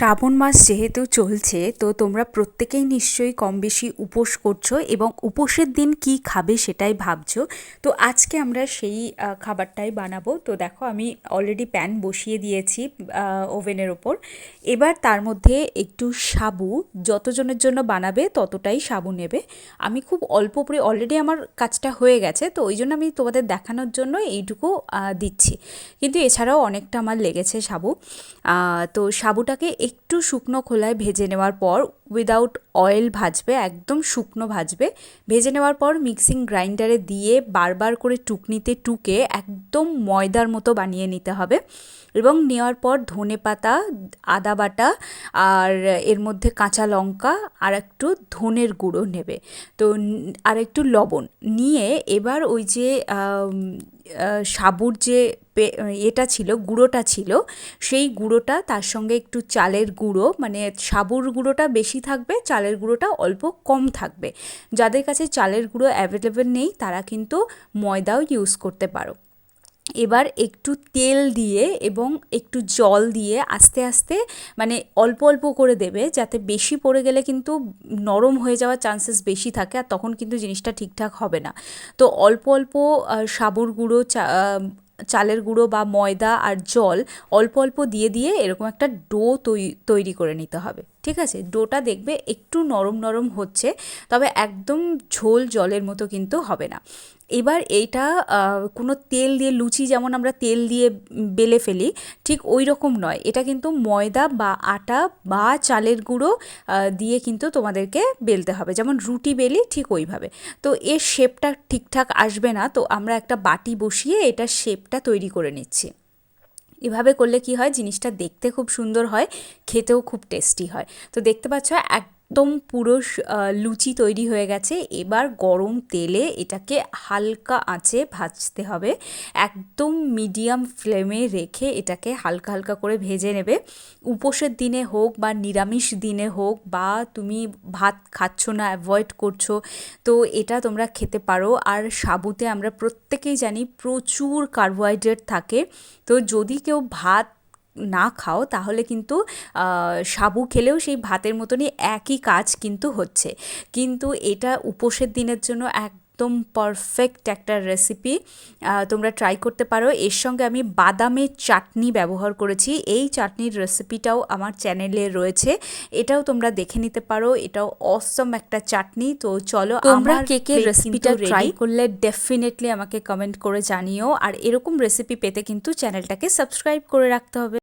শ্রাবণ মাস যেহেতু চলছে, তো তোমরা প্রত্যেকেই নিশ্চয়ই কম বেশি উপোস করছ এবং উপোসের দিন কি খাবে সেটাই ভাবছ। তো আজকে আমরা সেই খাবারটাই বানাবো। তো দেখো আমি অলরেডি প্যান বসিয়ে দিয়েছি ওভেনের ওপর। এবার তার মধ্যে একটু সাবু, যতজনের জন্য বানাবে ততটাই সাবু নেবে। আমি খুব অল্প করে অলরেডি আমার কাজটা হয়ে গেছে, তো ওই জন্য আমি তোমাদের দেখানোর জন্য এইটুকু দিচ্ছি। কিন্তু এছাড়াও অনেকটা আমার লেগেছে সাবু। তো সাবুটাকে একটু শুকনো খোলায় ভেজে নেওয়ার পর উইদাউট অয়েল ভাজবে, একদম শুকনো ভাজবে। ভেজে নেওয়ার পর মিক্সিং গ্রাইন্ডারে দিয়ে বারবার করে টুকনিতে টুকে একদম ময়দার মতো বানিয়ে নিতে হবে এবং নেওয়ার পর ধনে পাতা, আদা বাটা আর এর মধ্যে কাঁচা লঙ্কা আর একটু ধনের গুঁড়ো নেবে। তো আর একটু লবণ নিয়ে এবার ওই যে সাবুর যে এটা ছিল, গুঁড়োটা ছিল, সেই গুঁড়োটা, তার সঙ্গে একটু চালের গুঁড়ো মানে সাবুর গুঁড়োটা বেশি থাকবে, চালের গুঁড়োটা অল্প কম থাকবে। যাদের কাছে চালের গুঁড়ো অ্যাভেলেবেল নেই, তারা কিন্তু ময়দাও ইউজ করতে পারো। এবার একটু তেল দিয়ে এবং একটু জল দিয়ে আস্তে আস্তে মানে অল্প অল্প করে দেবে যাতে বেশি পড়ে গেলে কিন্তু নরম হয়ে যাওয়ার চান্সেস বেশি থাকে আর তখন কিন্তু জিনিসটা ঠিকঠাক হবে না। তো অল্প অল্প সাবুর গুঁড়ো, চা চালের গুঁড়ো বা ময়দা আর জল অল্প অল্প দিয়ে দিয়ে এরকম একটা ডো তৈরি করে নিতে হবে। ঠিক আছে? ডোটা দেখবে একটু নরম নরম হচ্ছে, তবে একদম ঝোল জলের মতো কিন্তু হবে না। এবার এইটা কোনো তেল দিয়ে, লুচি যেমন আমরা তেল দিয়ে বেলে ফেলি, ঠিক ওই রকম নয়। এটা কিন্তু ময়দা বা আটা বা চালের গুঁড়ো দিয়ে কিন্তু তোমাদেরকে বেলতে হবে। যেমন রুটি বেলি ঠিক ওইভাবে। তো এর শেপটা ঠিকঠাক আসবে না, তো আমরা একটা বাটি বসিয়ে এটা শেপটা তৈরি করে নিচ্ছি। এভাবে করলে কি হয়? জিনিসটা দেখতে খুব সুন্দর হয়, খেতেও খুব টেস্টি হয়। তো দেখতে পাচ্ছ একদম পুরো লুচি তৈরি হয়ে গেছে। এবার গরম তেলে এটাকে হালকা আঁচে ভাজতে হবে। একদম মিডিয়াম ফ্লেমে রেখে এটাকে হালকা হালকা করে ভেজে নেবে। উপোসের দিনে হোক বা নিরামিষ দিনে হোক বা তুমি ভাত খাচ্ছ না অ্যাভয়েড করছ, তো এটা তোমরা খেতে পারো। আর সাবুতে আমরা প্রত্যেকেই জানি প্রচুর কার্বোহাইড্রেট থাকে। তো যদি কেউ ভাত না খাও তাহলে কিন্তু সাবু খেলেও সেই ভাতের মতনই একই কাজ কিন্তু হচ্ছে। কিন্তু এটা উপোসের দিনের জন্য এক একদম পারফেক্ট একটা রেসিপি তোমরা ট্রাই করতে পারো। এর সঙ্গে আমি বাদামের চাটনি ব্যবহার করেছি। এই চাটনির রেসিপিটাও আমার চ্যানেলে রয়েছে। এটাও তোমরা দেখে নিতে পারো। এটাও অসম একটা চাটনি। তো চলো তোমরা আমার কে কে রেসিপিটা ট্রাই করলে ডেফিনেটলি আমাকে কমেন্ট করে জানিও। আর এরকম রেসিপি পেতে কিন্তু চ্যানেলটাকে সাবস্ক্রাইব করে রাখতে হবে।